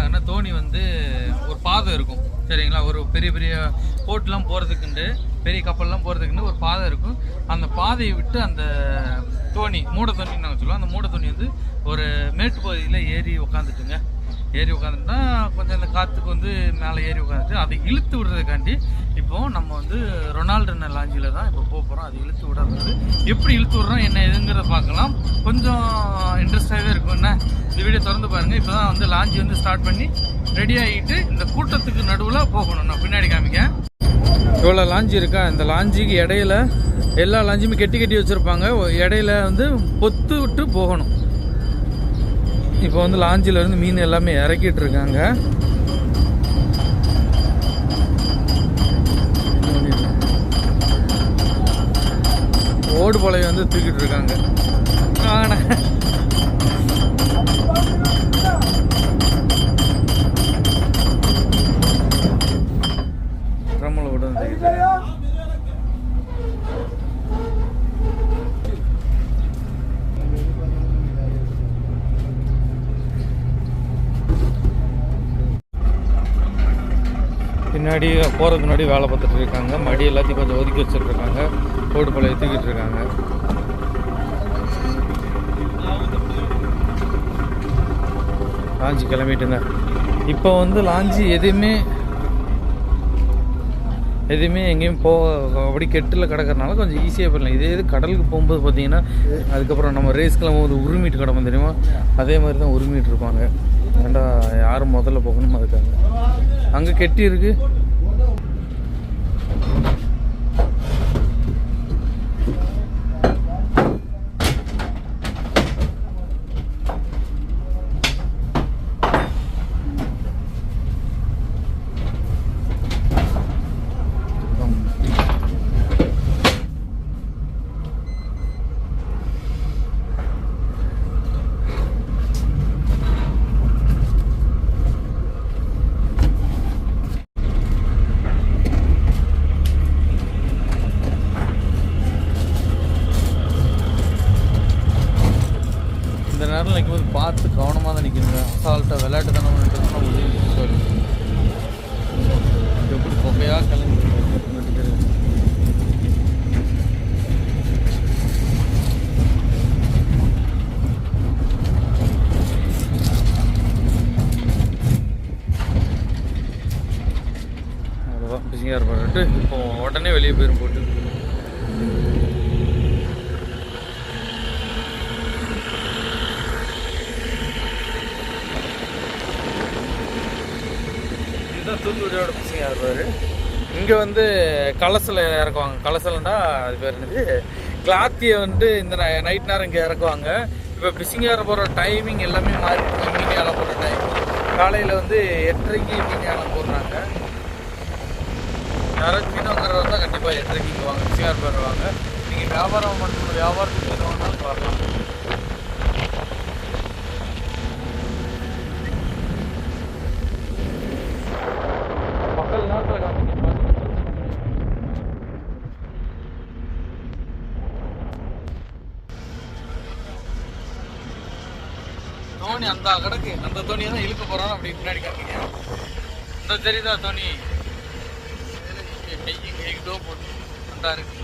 விட தோணி வந்து ஒரு பாதை இருக்கும். சரிங்களா? ஒரு பெரிய பெரிய போட்லாம் போகிறதுக்குண்டு பெரிய கப்பல்லாம் போகிறதுக்குன்னு ஒரு பாதை இருக்கும். அந்த பாதையை விட்டு அந்த தோணி மூட தோணின்னு நாங்கள் சொல்லுவோம். அந்த மூட தோணி வந்து ஒரு மேட்டு பகுதியில் ஏறி உக்காந்துட்டுங்க. ஏறி உட்காந்துட்டா கொஞ்சம் அந்த காற்றுக்கு வந்து மேலே ஏறி உட்காந்துட்டு அதை இழுத்து விடுறதுக்காண்டி இப்போது நம்ம வந்து ரொனால்டு லாஞ்சியில் தான் இப்போ போக போகிறோம் அதை இழுத்து விடுறது எப்படி இழுத்து விடுறோம் என்ன எதுங்கிறத பார்க்கலாம். கொஞ்சம் இன்ட்ரெஸ்டாகவே இருக்கும். என்ன? இந்த வீடியோ திறந்து பாருங்கள் இப்போ தான் வந்து லாஞ்சி வந்து ஸ்டார்ட் பண்ணி ரெடி ஆகிட்டு இந்த கூட்டத்துக்கு நடுவில் போகணும். நான் பின்னாடி காமிக்க இவ்வளோ லாஞ்சி இருக்கா? இந்த லாஞ்சிக்கு இடையில எல்லா லாஞ்சுமே கெட்டி கட்டி வச்சுருப்பாங்க. இடையில வந்து பொத்து விட்டு போகணும். இப்போ வந்து லாஞ்சில இருந்து மீன் எல்லாமே இறக்கிட்டு இருக்காங்க ஓடு பழைய வந்து தூக்கிட்டு இருக்காங்க வாங்கண்ணே. ட்ரம்மில் விட்டு வந்து தூக்கிட்டு இருக்காங்க. முன்னாடி போகிறதுக்கு முன்னாடி வேலை பார்த்துட்டு இருக்காங்க. மடி எல்லாத்தையும் கொஞ்சம் ஒதுக்கி வச்சுருக்காங்க. போட்டு போல எத்திக்கிட்டு இருக்காங்க. லாஞ்சி கிளம்பிட்டுங்க. இப்போ வந்து லாஞ்சி எதுவுமே எதுவுமே எங்கேயும் போக அப்படி கெட்டில் கிடக்கறனால கொஞ்சம் ஈஸியாக போயிடலாம். இதே இது கடலுக்கு போகும்போது பார்த்தீங்கன்னா அதுக்கப்புறம் நம்ம ரேஸ்க்கெல்லாம் போகும்போது உருமிட்டு கிடப்போம் தெரியுமா? அதே மாதிரி தான் உருமிட்டு இருப்பாங்க. ஏண்டா யாரும் முதல்ல போகணும் அதுக்காக? அங்கே கெட்டி இருக்குது இந்த நேரம் நிற்கும்போது பார்த்து கவனமாக தான் நிற்கணுங்க அசால்ட்டாக விளையாட்டு தானே பண்ணிட்டு எப்படி புகையாக கிளம்பி அவ்வளோதான் போட்டு இப்போ உடனே வெளியே போயிரும் போட்டு. இதுதான் தூத்துக்குடியோட பசங்க இருப்பார் இங்கே வந்து கலசில் இறக்குவாங்க. கலசல்னா அது பேர் என்னது? கிளாத்தியை வந்து இந்த நைட் நேரம் இங்கே இறக்குவாங்க. இப்போ பிசிங் ஏற போகிற டைமிங் எல்லாமே மாறி மீன் ஏலம் போகிற டைம் காலையில் வந்து எட்டரைக்கு மீன் ஏலம் போடுறாங்க. யாராச்சும் மீன் தான் கண்டிப்பாக எட்டரைக்கு வாங்க சிஆர் வருவாங்க நீங்கள் வியாபாரம் பண்ணுற வியாபாரத்துக்கு மீன் வரலாம் மக்கள் நேரத்தில் காமிக்க தோனி அந்த கடக்கு அந்த தோனியை தான் இழுக்க போகிறான்னு அப்படி பின்னாடி காமிங்க இந்த தெரியுதா தோனி எங்கிட்டோ போட்டு அந்த இருக்கு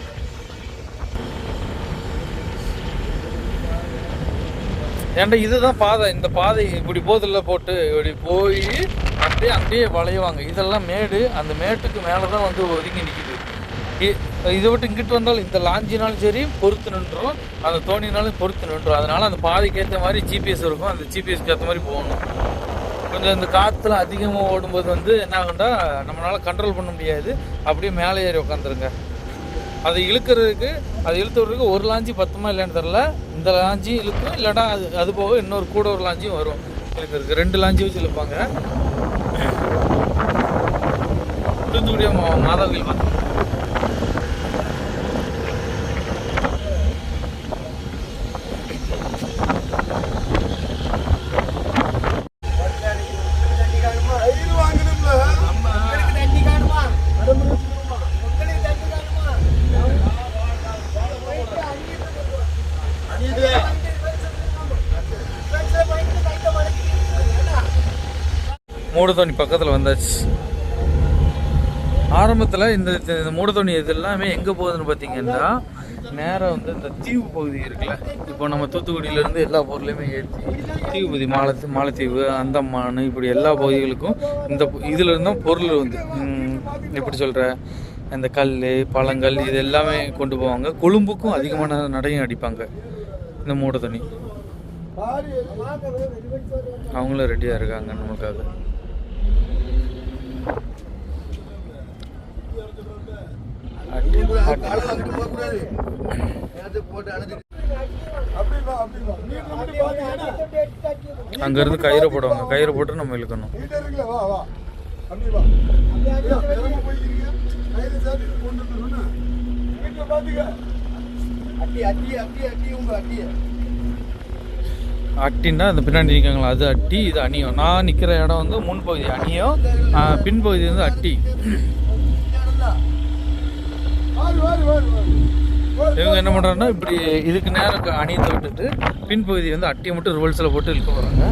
ஏன்டா இதுதான் பாதை? இந்த பாதை இப்படி போதில் போட்டு இப்படி போய் அப்படியே அப்படியே வளையுவாங்க இதெல்லாம் மேடு. அந்த மேட்டுக்கு மேலே தான் வந்து ஒதுங்கி நிற்கிது இதை விட்டு இங்கிட்டு வந்தாலும் இந்த லாஞ்சினாலும் சரி பொறுத்து நின்றோம். அந்த தோணினாலும் பொறுத்து நின்றோம். அதனால அந்த பாதைக்கு ஏற்ற மாதிரி ஜிபிஎஸ் இருக்கும். அந்த ஜிபிஎஸ்க்கு ஏற்ற மாதிரி போகணும். கொஞ்சம் இந்த காற்றுல அதிகமாக ஓடும்போது வந்து என்ன ஆகுண்டா நம்மளால் கண்ட்ரோல் பண்ண முடியாது. அப்படியே மேலே ஏறி உட்காந்துருங்க. அதை இழுக்கிறதுக்கு அதை இழுத்துறதுக்கு ஒரு லாஞ்சி பத்துமா இல்லைன்னு தெரில இந்த லாஞ்சியும் இழுக்கும் இல்லைன்னா அது அது போக இன்னொரு கூட ஒரு லாஞ்சியும் வரும். இழுக்கிறதுக்கு ரெண்டு லாஞ்சி வச்சு இழுப்பாங்க. தூத்துக்குடி மா- மாதா கோயில் மூடுதோணி பக்கத்தில் வந்தாச்சு. ஆரம்பத்தில் இந்த இந்த மூடுதோணி இது எல்லாமே எங்கே போகுதுன்னு பார்த்தீங்கன்னா நேராக வந்து இந்த தீவு பகுதி இருக்குல்ல இப்போ நம்ம தூத்துக்குடியிலேருந்து எல்லா பொருளையுமே ஏற்றி தீவு பகுதி மாலத்து மாலத்தீவு அந்தமான் இப்படி எல்லா பகுதிகளுக்கும் இந்த இதுலேருந்தும் பொருள் வந்து எப்படி சொல்கிற இந்த கல் பழங்கள் இது எல்லாமே கொண்டு போவாங்க. கொழும்புக்கும் அதிகமான நடையும் அடிப்பாங்க இந்த மூடுதோணி அவங்களும் ரெடியாக இருக்காங்க நமக்காக அங்கிருந்து கயிறு போடுவாங்க. கயிறு போட்டு நம்ம இழுக்கணும். அட்டி அப்படியே அட்டி அட்டி உங்க அப்படியே அட்டின்னா அந்த பின்னாடி நிற்காங்களா அது அட்டி இது அணியும் நான் நிற்கிற இடம் வந்து முன்பகுதி அணியும் பின்பகுதி வந்து அட்டி. இவங்க என்ன பண்ணுறாங்கன்னா இப்படி இதுக்கு நேரம் அணியத்தை விட்டுட்டு பின்பகுதி வந்து அட்டியை மட்டும் ரிவல்ஸில் போட்டு இழுக்க போகிறாங்க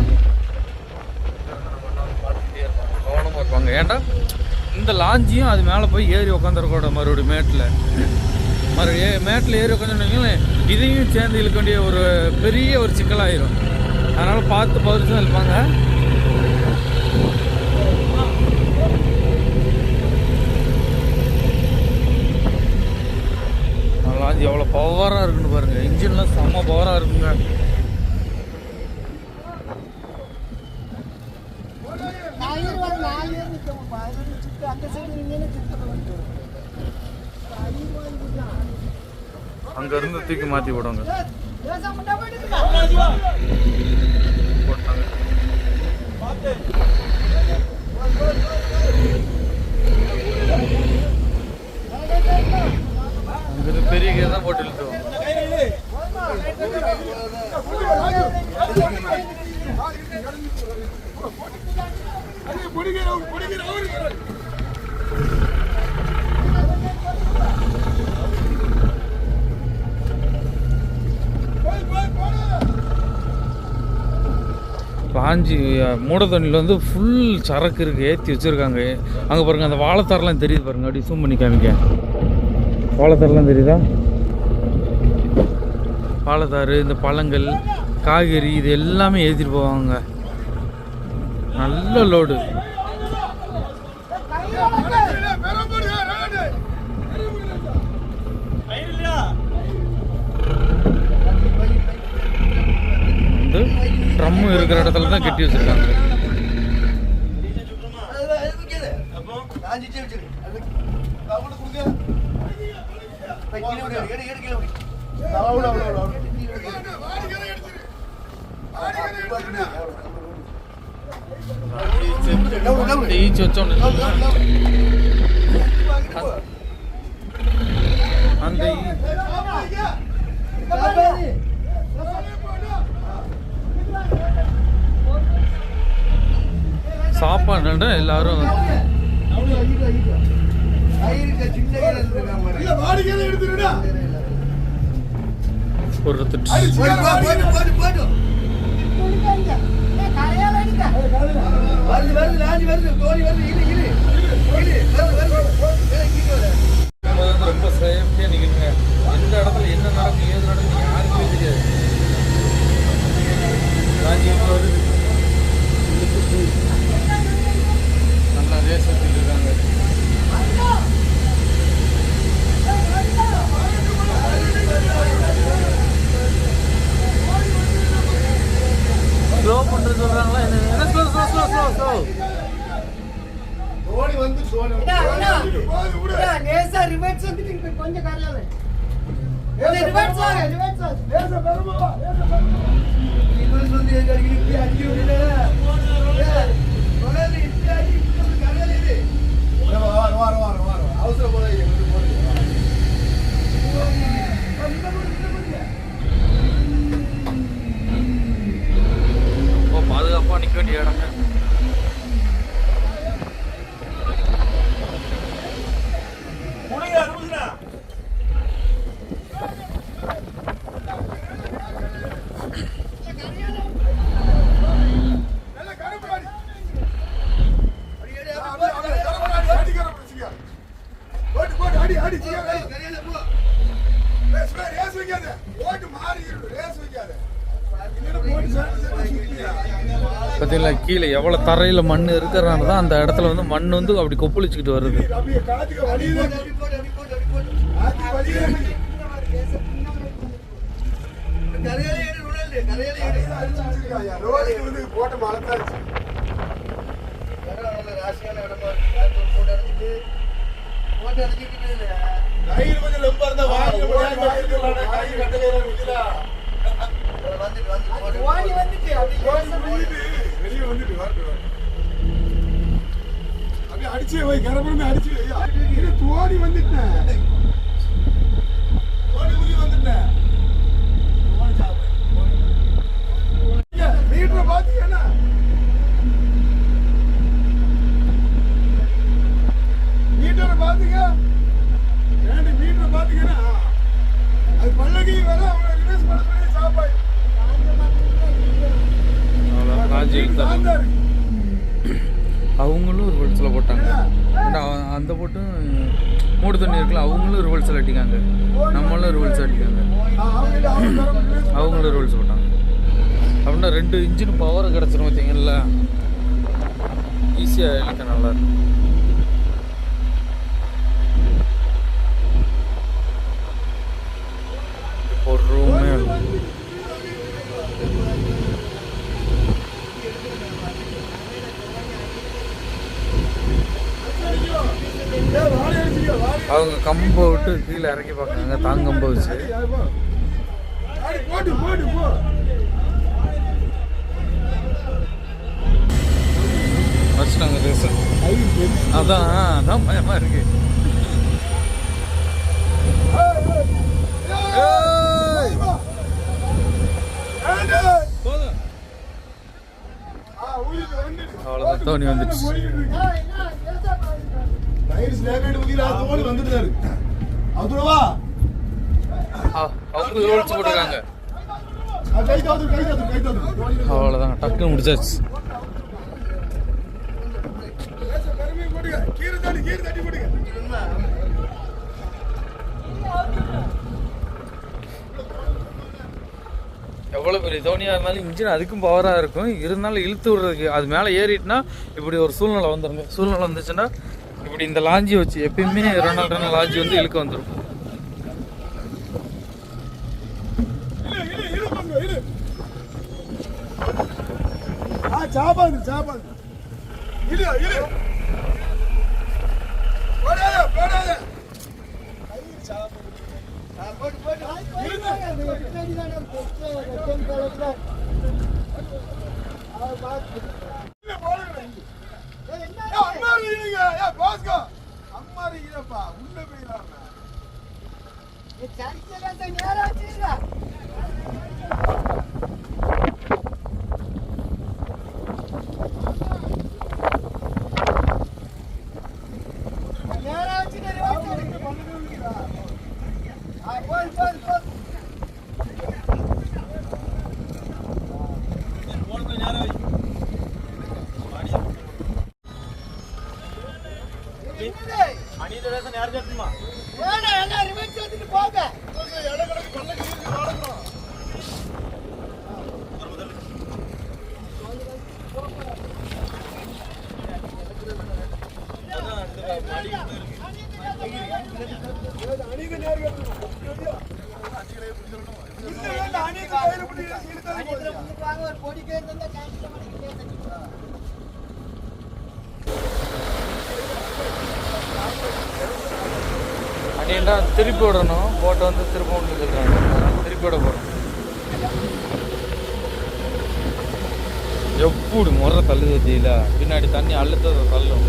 கவனமாக இருப்பாங்க ஏன்டா இந்த லாஞ்சியும் அது மேலே போய் ஏறி உட்காந்துருக்கூட மறுபடியும் மேட்டில். மறுபடியும் மேட்டில் ஏறி உட்காந்துருந்தீங்களே இதையும் சேர்ந்து இழுக்க வேண்டிய ஒரு பெரிய ஒரு சிக்கலாயிரும். அதனால் பார்த்து பதிச்சு தான் இருப்பாங்க அது எவ்வளோ பவராக இருக்குன்னு பாருங்கள் இன்ஜின்லாம் செம்ம பவராக இருக்குங்க. அங்கேருந்து தூக்கி மாற்றி விடுவாங்க போட்டாங்க அங்கிருந்து பெரிய கேர் தான் போட்டு இழுத்துவோம் காஞ்சி மூடத்தண்ணியில் வந்து ஃபுல் சரக்கு இருக்குது ஏற்றி வச்சுருக்காங்க. அங்கே பாருங்கள் அந்த வாழைத்தாரெலாம் தெரியுது பாருங்க அப்படி சூம் பண்ணி காமிக்க. வாழைத்தாரெலாம் தெரியுதா? வாழைத்தாறு இந்த பழங்கள் காய்கறி இது எல்லாமே ஏற்றிட்டு போவாங்க. நல்ல லோடு வந்து ட்ரம்மு இருக்கிற இடத்துல தான் கட்டி வச்சுருக்காங்க. ஈச்சு வச்சோன்னு அந்த ஈ- சாப்பாடு எல்லாரும் ஒரு திட்டு வருது வருது லாஞ்சி வருது கோழி வருது இரு இரு இரு வருது வருது நம்ம வந்து ரொம்ப சேஃப்டியாக நிற்கிறீங்க எந்த இடத்துல என்ன நடக்கும் ஏது நடக்கும் யாருக்குமே தெரியாது. ராஜி வந்து வருது. நல்லா ரேசத்தில் இருக்காங்க ஸ்லோ பண்ணுறது சொல்றாங்களா என்ன slow slow slow slow slow ஓடி வந்து சோழ நேசா ரிவர்ஸ் வந்துட்டு இங்க கொஞ்சம் காரியால ரிவர்ஸ் ஆக ரிவர்ஸ் நேசா பெருமா நேசா பெருமா இது வந்து எங்க அடிக்கடி அடி விடுறா அவசரம் போல ஓ பாதுகாப்பாக நிற்க வேண்டிய இடம் கரையால போ. ரேஸ் வைக்காத ஓட்டு மாறி வைக்காத. பார்த்தீங்களா கீழே எவ்வளோ தரையில் மண் இருக்கிறனால தான் அந்த இடத்துல வந்து மண் வந்து அப்படி கொப்பளிச்சுக்கிட்டு வருது. போட்ட கயிறு கொஞ்சம் ரொம்ப இருந்தா வாங்கி வந்துட்டு, வந்துட்டு, போட்டு. ஓடி வந்துட்டு வெளியே வந்துட்டு. அப்படியே அடிச்சே வை கரபரமே அடிச்சு தோடி வந்துட்டேன் தோடி உரி வந்துட்டேன் தோடி சாப்பிடு. ஐயா, மீட்டரை பாத்தீங்கன்னா மீட்டரை பாத்தீங்க ரெண்டு மீட்டரை பாத்தீங்கன்னா அது பல்லகி வர அவங்க ரிவர்ஸ் பண்ண சொல்லி சாப்பாடு அவ்வளோ லாஞ்சி இழுத்தாரு தாத்தா இருக்கு அவங்களும் ஒரு வெளிச்சில் போட்டாங்க அந்த அவ- அந்த போட்டும் மூடு தண்ணி இருக்குல்ல அவங்களும் ஒரு வெளிச்சல் அடிக்காங்க நம்மளும் ஒரு வெளிச்சல் அடிக்காங்க அவங்க அவங்க தர முடியாது அவங்களும் ஒரு வெளிச்சல் போட்டாங்க அப்படின்னா ரெண்டு இன்ஜின் பவர் கிடச்சிரும் பார்த்தீங்கல்ல ஈஸியாக இழுக்க நல்லா இருக்கும் ஒரு ரூமே அவங்க கம்பை விட்டு கீழே இறக்கி பார்க்குறாங்க. தாங்கம்பை வச்சு. வச்சுட்டாங்க ரேசர் அதான் அதான் பயமா இருக்கு. அவ்வளோதான் தோனி வந்துடுச்சு. அதுவா ஆ, அவங்க ரோல்ஸ் போட்டுருக்காங்க. கை தாத்து கை தாத்து கை தாத்து அவ்வளோதான் டக்குன்னு முடிச்சாச்சு. எவ்வளோ பெரிய தோனியாக இருந்தாலும் இன்ஜின் அதுக்கும் பவராக இருக்கும். இருந்தாலும் இழுத்து விடுறதுக்கு அது மேலே ஏறிட்டுனா இப்படி ஒரு சூழ்நிலை வந்துருங்க. சூழ்நிலை வந்துச்சுன்னா இப்படி இந்த லாஞ்சி வச்சு எப்பயுமே ரெண்டு ரெண்டு லாஞ்சி வந்து இழுக்க வந்துடும் சாப்பாடு சாப்பாடு. இரு இரு. போடாத போடாத. இல்ல உள்ள போயிடலாம் நேரா நேரம் நேரா வச்சுட்டு ரிவர்ஸ் எடுக்கு. ஆ, போடு, போடு, போடு. என்னது? வேணாம், எல்லாம் ரிவர்ஸ் எடுத்துட்டு போங்க அணிக்கு நேர்கள் இல்ல அணிக்கு கயிறு பிடி இழுத்தா அணித்துல முன்னுக்கு வாங்க, ஒரு பொடி கேர் இருந்தா கேன்சல் பண்ணி கேட்க அப்படின்டா திருப்பி விடணும். போட்டை வந்து திரும்ப விட்டு திருப்பி விட போகிறோம் எப்படி முறை தள்ளுது தெரியல பின்னாடி தண்ணி அழுத்ததை தள்ளும்.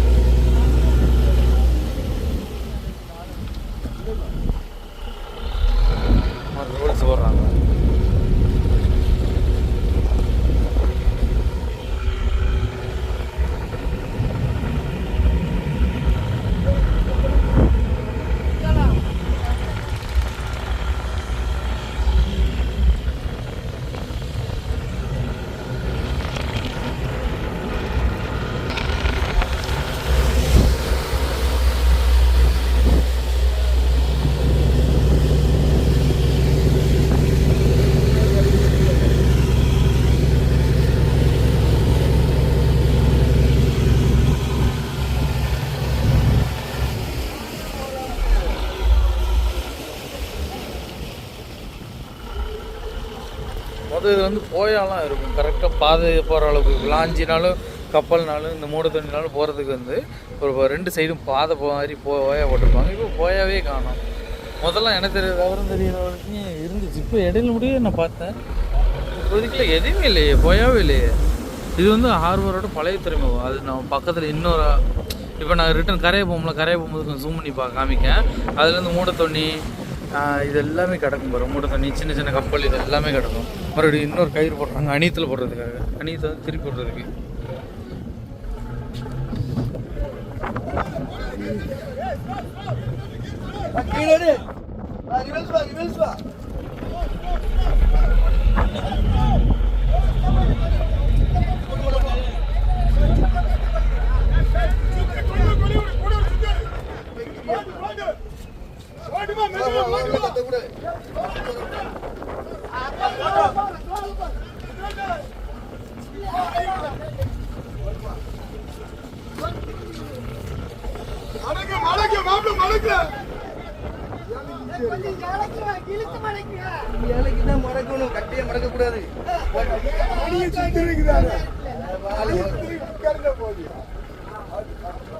ரோடு போடுறாங்க முதல் இது வந்து போயாலாம் இருக்கும். கரெக்டாக பாதை போகிற அளவுக்கு லாஞ்சினாலும் கப்பல்னாலும் இந்த மூட தண்ணினாலும் போகிறதுக்கு வந்து ஒரு ரெண்டு சைடும் பாதை போக மாதிரி போயா போட்டிருப்பாங்க. இப்போ போயாவே காணும். முதல்ல எனக்கு தெரிய விவரம் தெரியற வரைக்கும் இருந்துச்சு. இப்போ இடையில முடிய நான் பார்த்தேன். இப்போதைக்குள்ள எதுவுமே இல்லையே. போயாவே இல்லையே. இது வந்து ஹார்பரோட பழைய துறைமுகம். அது நம்ம பக்கத்தில் இன்னொரு இப்போ நான் ரிட்டன் கரையை போகும்போது கரையை போகும்போது கொஞ்சம் ஜூம் பண்ணி பா காமிக்க அதுலேருந்து மூட தண்ணி இது எல்லாமே கிடக்கும் பாரு. மூட தண்ணி சின்ன சின்ன கப்பல் இது எல்லாமே கிடக்கும். மறுபடியும் இன்னொரு கயிறு போடுறாங்க. அணியத்தில் போடுறதுக்காக. அணியத்தை வந்து திருப்பி போடுறதுக்கு கீழே மடக்கு மடக்கு மாப்பிள்ள மடக்கு தான் மடக்கணும் கட்டியே இருக்குதாரு கருந்த போகுது ஸ்லோ ஸ்லோ ஸ்லோ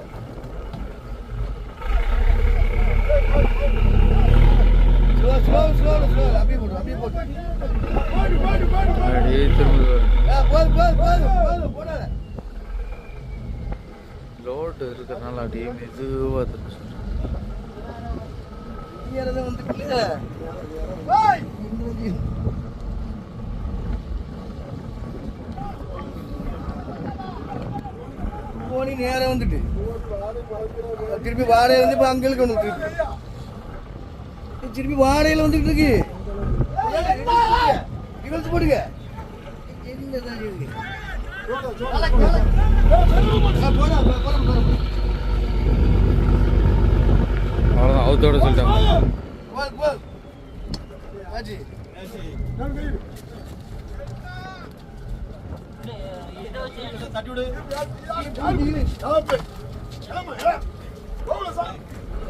ஸ்லோ அப்படியே போடு லோடு இருக்கிறதுனால அப்படியே மெதுவாக திரும்ப சொல்கிறேன் வந்துட்டு போனி நேரம் வந்துட்டு. திருப்பி வாடகை வந்து இப்போ அங்கே இருக்கணும் திருப்பி. திருப்பி வாடகையில் வந்துட்டு இருக்கு. ரிவர்ஸ் போடுங்க. அவ்வளோதான் அவுத்தோட சொல்லிட்டாங்க. போது, போது.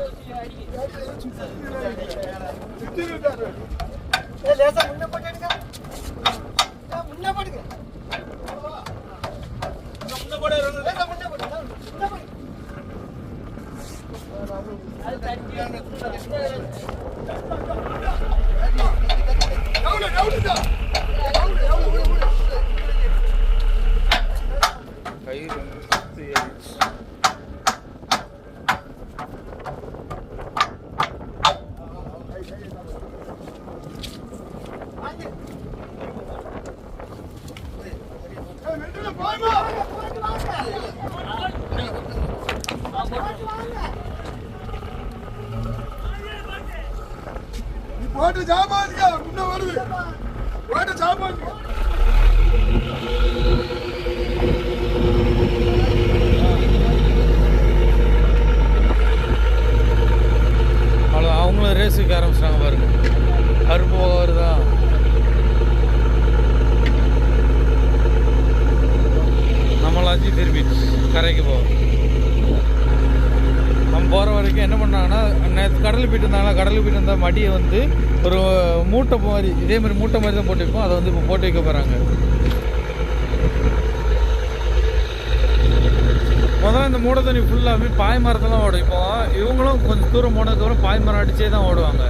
ஆச்சு. நான் கையிடு இழு, இழு. ஆப்பு ஆமா ஏ போல சார் சுத்தி இருக்காரு ஏய், லேசா முன்ன போட்டு எடுங்க. ஏய், முன்ன போடுங்க. லேசா முன்ன போடு, முன்ன போடு. கவுல கவுலுடா கயிறு வந்து சுத்தி ஏறிடுச்சு. ஏய் மெண்டல பாய்மா நீ போட்டு முன்ன வருது. போட்டு ஜாமாதிக்கா அவ்வளோ அவங்களும் ரேஸுக்கு ஆரம்பிச்சிட்டாங்க பாருங்க. கருப்பு போக வருதா? நம்மளாச்சும் திரும்பி கரைக்கு போவோம். நம்ம போகிற வரைக்கும் என்ன பண்ணாங்கன்னா நேற்று கடலுக்கு போயிட்டு இருந்தாங்கன்னா கடலுக்கு போயிட்டு இருந்தால் மடியை வந்து ஒரு மூட்டை மாதிரி இதே மாதிரி மூட்டை மாதிரி தான் போட்டு வைப்போம் அதை வந்து இப்போ போட்டு வைக்க போகிறாங்க முதல்ல இந்த மூட தண்ணி ஃபுல்லாகவே பாய் மரத்தெல்லாம் ஓடும். இப்போ இவங்களும் கொஞ்சம் தூரம் போனதுக்கப்புறம் பாய் மரம் அடித்தே தான் ஓடுவாங்க.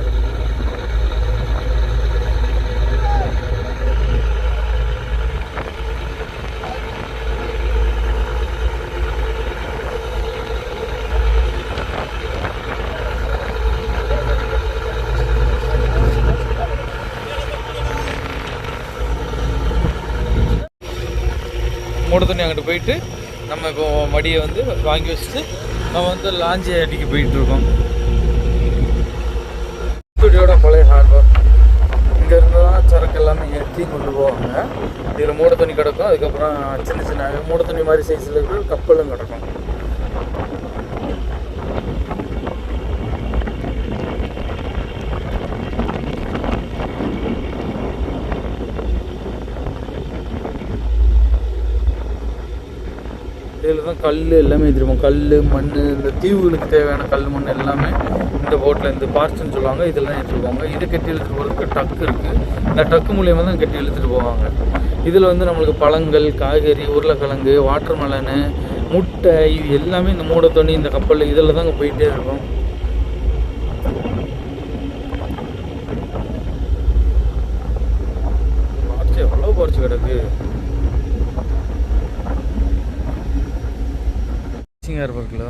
மூட தண்ணி அங்கிட்டு போயிட்டு நம்ம இப்போ மடியை வந்து வாங்கி வச்சுட்டு நம்ம வந்து லாஞ்சி அடிக்க போயிட்டு இருக்கோம் தூத்துக்குடியோட பழைய ஹார்பர் இங்கே இருந்தால் தான் சரக்கு எல்லாமே ஏற்றி கொண்டு போவாங்க. இதில் மூட தண்ணி கிடக்கும். அதுக்கப்புறம் சின்ன சின்ன மூட தண்ணி மாதிரி சைஸில் இருக்கிற கப்பலும் கிடக்கும் இதில் தான் கல் எல்லாமே ஏற்றிருப்போம் கல் மண் இந்த தீவுகளுக்கு தேவையான கல் மண் எல்லாமே இந்த போட்டில் இந்த பார்ச்சுன்னு சொல்லுவாங்க. இதெல்லாம் தான் இதை கட்டி இழுத்துட்டு போகிறதுக்கு டக்கு இருக்குது இந்த டக்கு மூலியமாக தான் கட்டி இழுத்துட்டு போவாங்க. இதில் வந்து நம்மளுக்கு பழங்கள் காய்கறி உருளைக்கிழங்கு வாட்டர் மெலனு முட்டை இது எல்லாமே இந்த மூட தண்ணி இந்த கப்பலில் இதில் தாங்க போயிட்டே இருக்கும். பார்ச்சு எவ்வளோ பார்ச்சு கிடக்கு.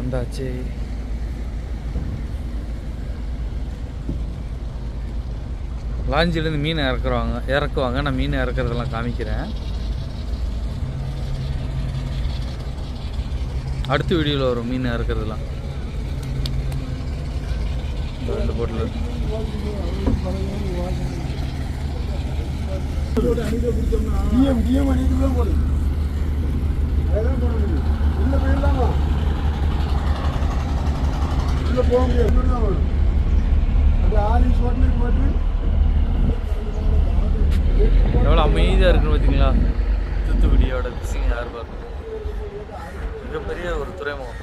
வந்தாச்சு. லாஞ்சிலேருந்து மீன் இறக்குறாங்க இறக்குவாங்க. நான் மீன் இறக்குறதெல்லாம் காமிக்கிறேன். அடுத்த வீடியோவில் வரும் மீன் இறக்குறதெல்லாம். ரெண்டு போட்டில் டிஎம் டிஎம் அடிக்கிறது தான் போடு அதெல்லாம் போட முடியும் உள்ள போயிடலாமா உள்ள போக முடியாது இப்படி தான் வரும் அது ஆரஞ்சு ஹோட்டலுக்கு போட்டு எவ்வளோ அமைதியாக இருக்குன்னு பார்த்தீங்களா தூத்துக்குடியோட திசைங்க யார் பார்க்கணும் மிகப்பெரிய ஒரு துறைமுகம்